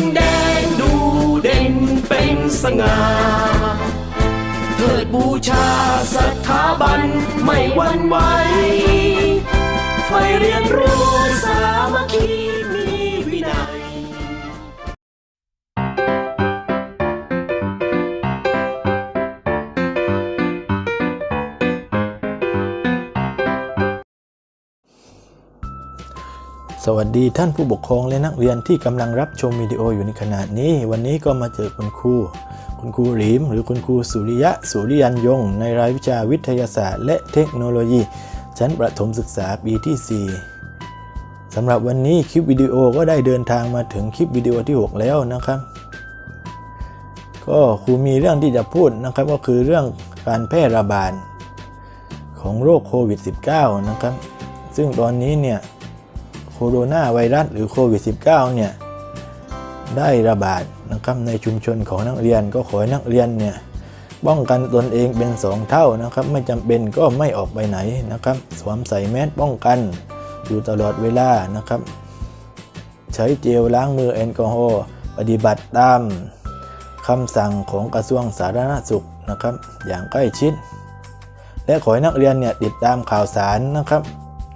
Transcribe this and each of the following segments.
นแดงดูเด่นเป็นสง่าเถิดบูชาสถาบันไม่วันไหวไฟเรียนรู้สามัคคี สวัสดีท่านผู้ปกครองและนักเรียนที่กำลังรับชมวิดีโออยู่ในขณะนี้ วันนี้ก็มาเจอคุณครู คุณครูหลีมหรือคุณครูสุริยะสุริยันยง ในรายวิชาวิทยาศาสตร์ และเทคโนโลยี ชั้นประถมศึกษาปีที่ 4สำหรับวันนี้คลิปวิดีโอก็ได้เดินทางมาถึงคลิปวิดีโอที่ 6 แล้วนะครับ ก็ครูมีเรื่องที่จะพูดนะครับก็คือเรื่องการแพร่ระบาดของโรคโควิด -19 นะครับซึ่งตอนนี้เนี่ย โคโรนาไวรัสหรือโควิด -19 เนี่ยได้ระบาดนะครับในชุมชนของนักเรียนก็ขอให้นักเรียนเนี่ยป้องกันตนเองเป็น 2 เท่านะครับ ไม่จำเป็นก็ไม่ออกไปไหนนะครับสวมใส่แมสป้องกันอยู่ตลอดเวลานะครับ ใช้เจลล้างมือแอลกอฮอล์ปฏิบัติตามคำสั่งของกระทรวงสาธารณสุขนะครับ อย่างใกล้ชิด และขอให้นักเรียนเนี่ยติดตามข่าวสารนะครับ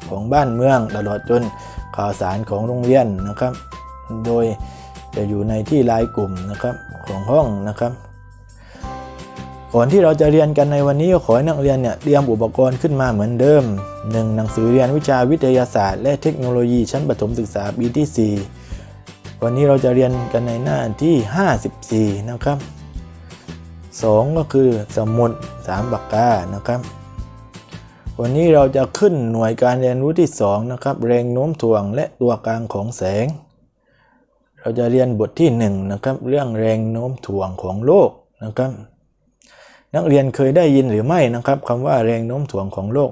ของบ้านเมืองตลอดจน ข่าวสารของโรงเรียนนะครับ โดยจะอยู่ในที่ไลน์กลุ่มนะครับของห้องนะครับ ก่อนที่เราจะเรียนกันในวันนี้ก็ขอให้นักเรียนเนี่ยเตรียมอุปกรณ์ขึ้นมาเหมือนเดิม 1. หนังสือเรียนวิชาวิทยาศาสตร์และเทคโนโลยีชั้นประถมศึกษาปีที่ 4 วันนี้เราจะเรียนกันในหน้าที่ 54 นะครับ 2 ก็คือสมุด3ปากกานะครับ วันนี้เราจะขึ้นหน่วยการเรียนรู้ที่ 2 นะครับ แรงโน้มถ่วงและตัวกลางของแสง เราจะเรียนบทที่ 1 นะครับ เรื่องแรงโน้มถ่วงของโลกนะครับ นักเรียนเคยได้ยินหรือไม่นะครับคำว่าแรงโน้มถ่วงของโลก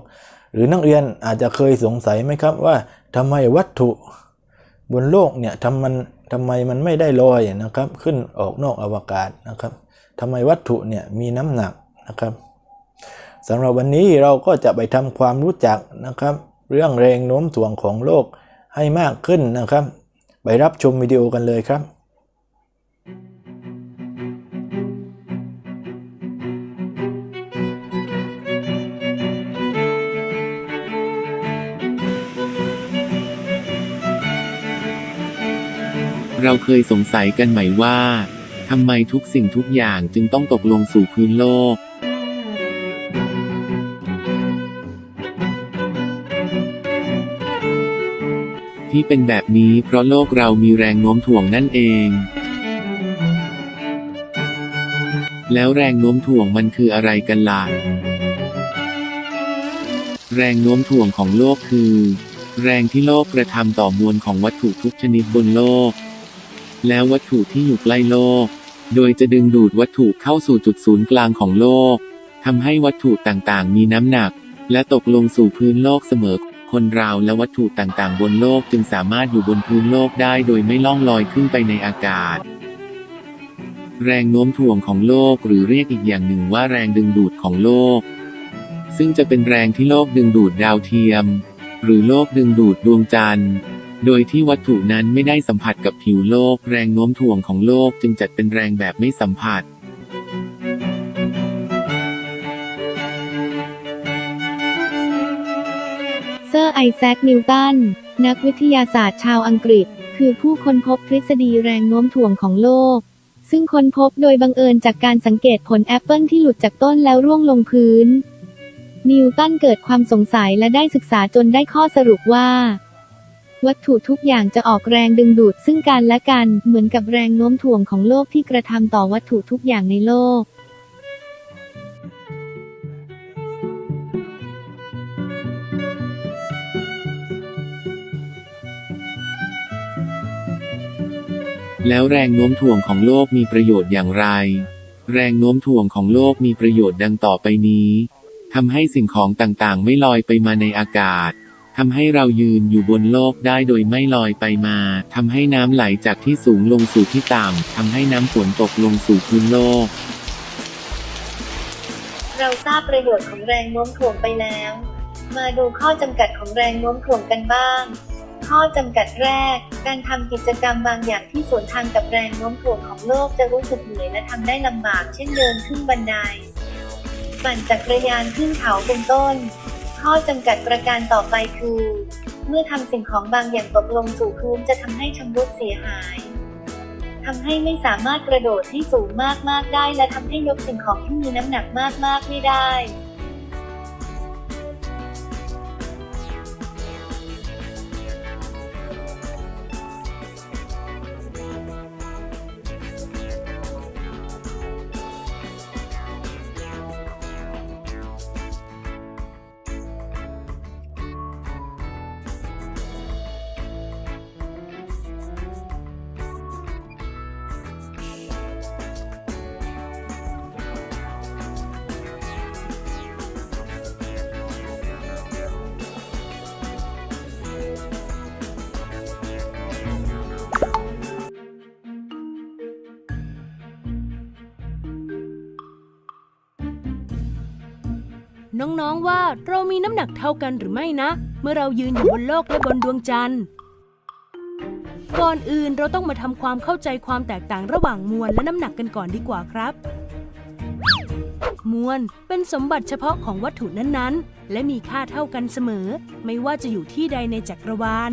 หรือนักเรียนอาจจะเคยสงสัยไหมครับว่าทำไมวัตถุบนโลกเนี่ยทำมันทำไมมันไม่ได้ลอยนะครับ ขึ้นออกนอกอวกาศนะครับทำไมวัตถุเนี่ยมีน้ำหนักนะครับ สำหรับวันนี้เราก็จะไปทำความรู้จักนะครับ เรื่องแรงโน้มถ่วงของโลกให้มากขึ้นนะครับ ไปรับชมวิดีโอกันเลยครับเราเคยสงสัยกันไหมว่า ทำไมทุกสิ่งทุกอย่างจึงต้องตกลงสู่พื้นโลก ที่เป็นแบบนี้เพราะโลกเรามีแรงโน้มถ่วงนั่นเอง แล้วแรงโน้มถ่วงมันคืออะไรกันล่ะ แรงโน้มถ่วงของโลกคือ แรงที่โลกกระทำต่อมวลของวัตถุทุกชนิดบนโลก แล้ววัตถุที่อยู่ใกล้โลก โดยจะดึงดูดวัตถุเข้าสู่จุดศูนย์กลางของโลกทำให้วัตถุต่างๆ มีน้ำหนัก และตกลงสู่พื้นโลกเสมอ คนเราและวัตถุต่างๆ บนโลกจึงสามารถอยู่บนพื้นโลกได้โดยไม่ล่องลอยขึ้นไปในอากาศ แรงโน้มถ่วงของโลกหรือเรียกอีกอย่างหนึ่งว่าแรงดึงดูดของโลก ซึ่งจะเป็นแรงที่โลกดึงดูดดาวเทียม หรือโลกดึงดูดดวงจันทร์โดยที่วัตถุนั้นไม่ได้สัมผัสกับผิวโลก แรงโน้มถ่วงของโลกจึงจัดเป็นแรงแบบไม่สัมผัส ไอแซค นิวตัน นักวิทยาศาสตร์ชาวอังกฤษ คือผู้ค้นพบทฤษฎีแรงโน้มถ่วงของโลก ซึ่งค้นพบโดยบังเอิญจากการสังเกตผลแอปเปิลที่หลุดจากต้นแล้วร่วงลงพื้น นิวตันเกิดความสงสัยและได้ศึกษาจนได้ข้อสรุปว่า วัตถุทุกอย่างจะออกแรงดึงดูดซึ่งกันและกัน เหมือนกับแรงโน้มถ่วงของโลกที่กระทำต่อวัตถุทุกอย่างในโลก แล้วแรงโน้มถ่วงของโลกมีประโยชน์อย่างไร แรงโน้มถ่วงของโลกมีประโยชน์ดังต่อไปนี้ทำให้สิ่งของต่างๆ ไม่ลอยไปมาในอากาศทำให้เรายืนอยู่บนโลกได้โดยไม่ลอยไปมา ทำให้น้ำไหลจากที่สูงลงสู่ที่ต่ำ ทำให้น้ำฝนตกลงสู่พื้นโลก เราทราบประโยชน์ของแรงโน้มถ่วงไปแล้ว มาดูข้อจำกัดของแรงโน้มถ่วงกันบ้าง ข้อจำกัดแรก การทำกิจกรรมบางอย่างที่สวนทางกับแรงโน้มถ่วงของโลกจะรู้สึกเหนื่อยและทำได้ลำบาก เช่นเดินขึ้นบันได ปั่นจักรยานขึ้นเขาเป็นต้น ข้อจำกัดประการต่อไปคือ เมื่อทำสิ่งของบางอย่างตกลงสู่พื้นจะทำให้ชำรุดเสียหายทำให้ไม่สามารถกระโดดให้สูงมากๆได้ และทำให้ยกสิ่งของที่มีน้ำหนักมากๆไม่ได้ น้องๆว่าเรามีน้ำหนักเท่ากันหรือไม่นะ เมื่อเรายืนอยู่บนโลกและบนดวงจันทร์ ก่อนอื่นเราต้องมาทำความเข้าใจความแตกต่างระหว่างมวลและน้ำหนักกันก่อนดีกว่าครับ มวลเป็นสมบัติเฉพาะของวัตถุนั้นๆ และมีค่าเท่ากันเสมอ ไม่ว่าจะอยู่ที่ใดในจักรวาล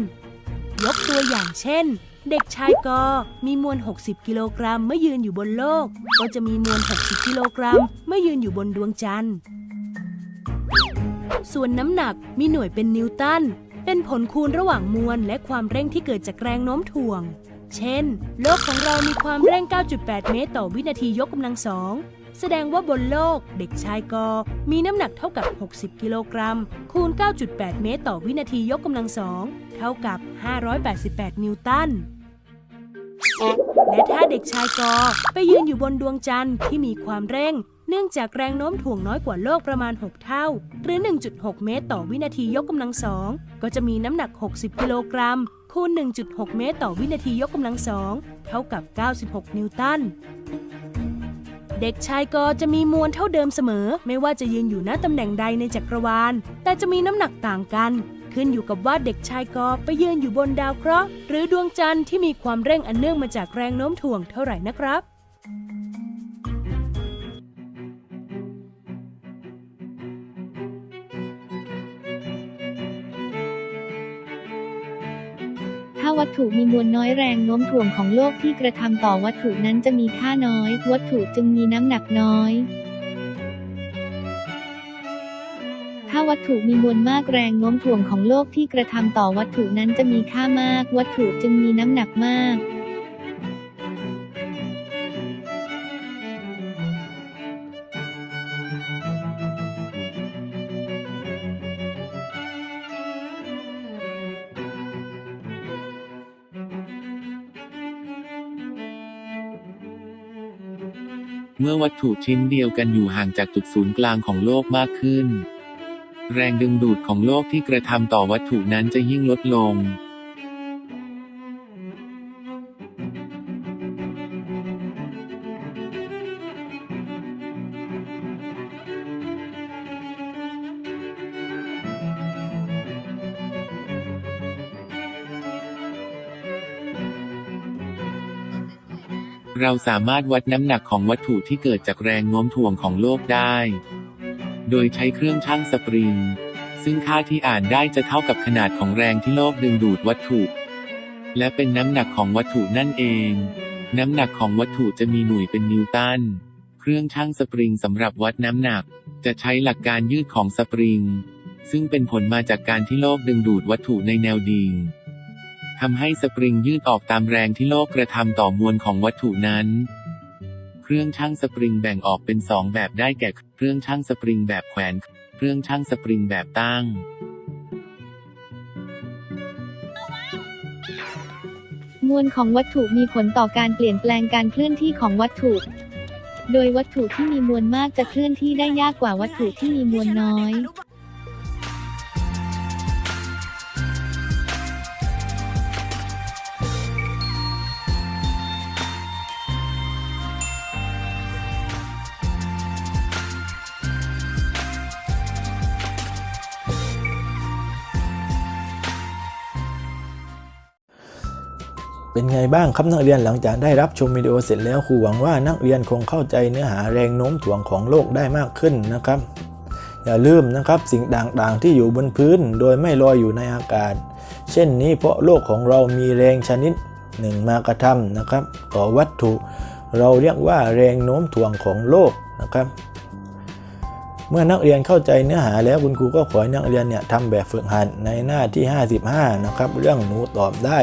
ยกตัวอย่างเช่นเด็กชายกอมีมวล 60 กิโลกรัมเมื่อยืนอยู่บนโลก ก็จะมีมวล 60 กิโลกรัมเมื่อยืนอยู่บนดวงจันทร์ ส่วนน้ำหนักมีหน่วยเป็นนิวตัน เป็นผลคูณระหว่างมวลและความเร่งที่เกิดจากแรงโน้มถ่วง เช่น โลกของเรามีความเร่ง 9.8 เมตรต่อวินาทียกกำลังสองแสดงว่าบนโลกเด็กชายกอ มีน้ำหนักเท่ากับ 60 กิโลกรัม คูณ 9.8 เมตรต่อวินาทียกกำลังสองเท่ากับ 588 นิวตัน และถ้าเด็กชายกอไปยืนอยู่บนดวงจันทร์ที่มีความเร่ง นื่องจากแรงโน้มถ่วงน้อยกว่าโลกประมาณ 6 เท่า หรือ 1.6 เมตรต่อวินาทียกกำลังสองก็จะมีน้ำหนัก 60 กิโลกรัมคูณ 1.6 เมตรต่อวินาทียกกำลังสองเท่ากับ 96 นิวตัน เด็กชายกอจะมีมวลเท่าเดิมเสมอ ไม่ว่าจะยืนอยู่ณตำแหน่งใดในจักรวาล แต่จะมีน้ำหนักต่างกัน ขึ้นอยู่กับว่าเด็กชายกอไปยืนอยู่บนดาวเคราะห์หรือดวงจันทร์ที่มีความเร่งอันเนื่องมาจากแรงโน้มถ่วงเท่าไหร่นะครับ วัตถุมีมวลน้อยแรงโน้มถ่วงของโลกที่กระทำต่อวัตถุนั้นจะมีค่าน้อย วัตถุจึงมีน้ำหนักน้อย ถ้าวัตถุมีมวลมากแรงโน้มถ่วงของโลกที่กระทำต่อวัตถุนั้นจะมีค่ามาก วัตถุจึงมีน้ำหนักมาก เมื่อวัตถุชิ้นเดียวกันอยู่ห่างจากจุดศูนย์กลางของโลกมากขึ้น แรงดึงดูดของโลกที่กระทำต่อวัตถุนั้นจะยิ่งลดลง เราสามารถวัดน้ำหนักของวัตถุที่เกิดจากแรงโน้มถ่วงของโลกได้ โดยใช้เครื่องชั่งสปริง ซึ่งค่าที่อ่านได้จะเท่ากับขนาดของแรงที่โลกดึงดูดวัตถุ และเป็นน้ำหนักของวัตถุนั่นเอง น้ำหนักของวัตถุจะมีหน่วยเป็นนิวตัน เครื่องชั่งสปริงสำหรับวัดน้ำหนัก จะใช้หลักการยืดของสปริง ซึ่งเป็นผลมาจากการที่โลกดึงดูดวัตถุในแนวดิ่ง ทำให้สปริงยืดออกตามแรงที่โลกกระทำต่อมวลของวัตถุนั้น เครื่องชั่งสปริงแบ่งออกเป็นสองแบบได้แก่ เครื่องชั่งสปริงแบบแขวน เครื่องชั่งสปริงแบบตั้งมวลของวัตถุมีผลต่อการเปลี่ยนแปลงการเคลื่อนที่ของวัตถุ โดยวัตถุที่มีมวลมากจะเคลื่อนที่ได้ยากกว่าวัตถุที่มีมวลน้อย เป็นไงบ้างครับนักเรียนหลังจากได้รับชมวิดีโอเสร็จแล้วครูหวังว่านักเรียนคงเข้าใจเนื้อหาแรงโน้มถ่วงของโลกได้มากขึ้นนะครับ อย่าลืมนะครับสิ่งต่างๆ ที่อยู่บนพื้นโดยไม่ลอยอยู่ในอากาศ เช่นนี้เพราะโลกของเรามีแรงชนิดหนึ่งมากระทำนะครับต่อวัตถุ เราเรียกว่าแรงโน้มถ่วงของโลกนะครับ เมื่อนักเรียนเข้าใจเนื้อหาแล้วคุณครูก็ขอให้นักเรียนเนี่ยทำแบบฝึกหัดในหน้าที่ 55 นะครับ เรื่องหนูตอบได้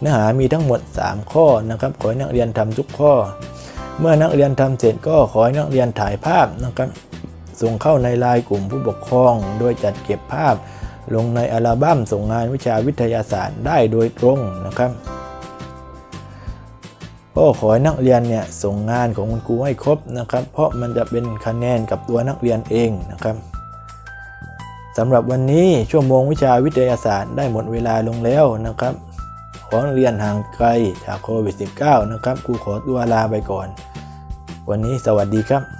เนื้อหามีทั้งหมด 3 ข้อนะครับ ขอให้นักเรียนทำทุกข้อ เมื่อนักเรียนทำเสร็จก็ขอให้นักเรียนถ่ายภาพนะครับ ส่งเข้าในไลน์กลุ่มผู้ปกครอง โดยจัดเก็บภาพ ลงในอัลบั้มส่งงานวิชาวิทยาศาสตร์ได้โดยตรงนะครับก็ขอให้นักเรียนเนี่ยส่งงานของคุณครูให้ครบนะครับ เพราะมันจะเป็นคะแนนกับตัวนักเรียนเองนะครับสำหรับวันนี้ชั่วโมงวิชาวิทยาศาสตร์ได้หมดเวลาลงแล้วนะครับ ของเรียนห่างไกลจากโควิด -19 นะครับครูขอตัวลาไปก่อน วันนี้สวัสดีครับ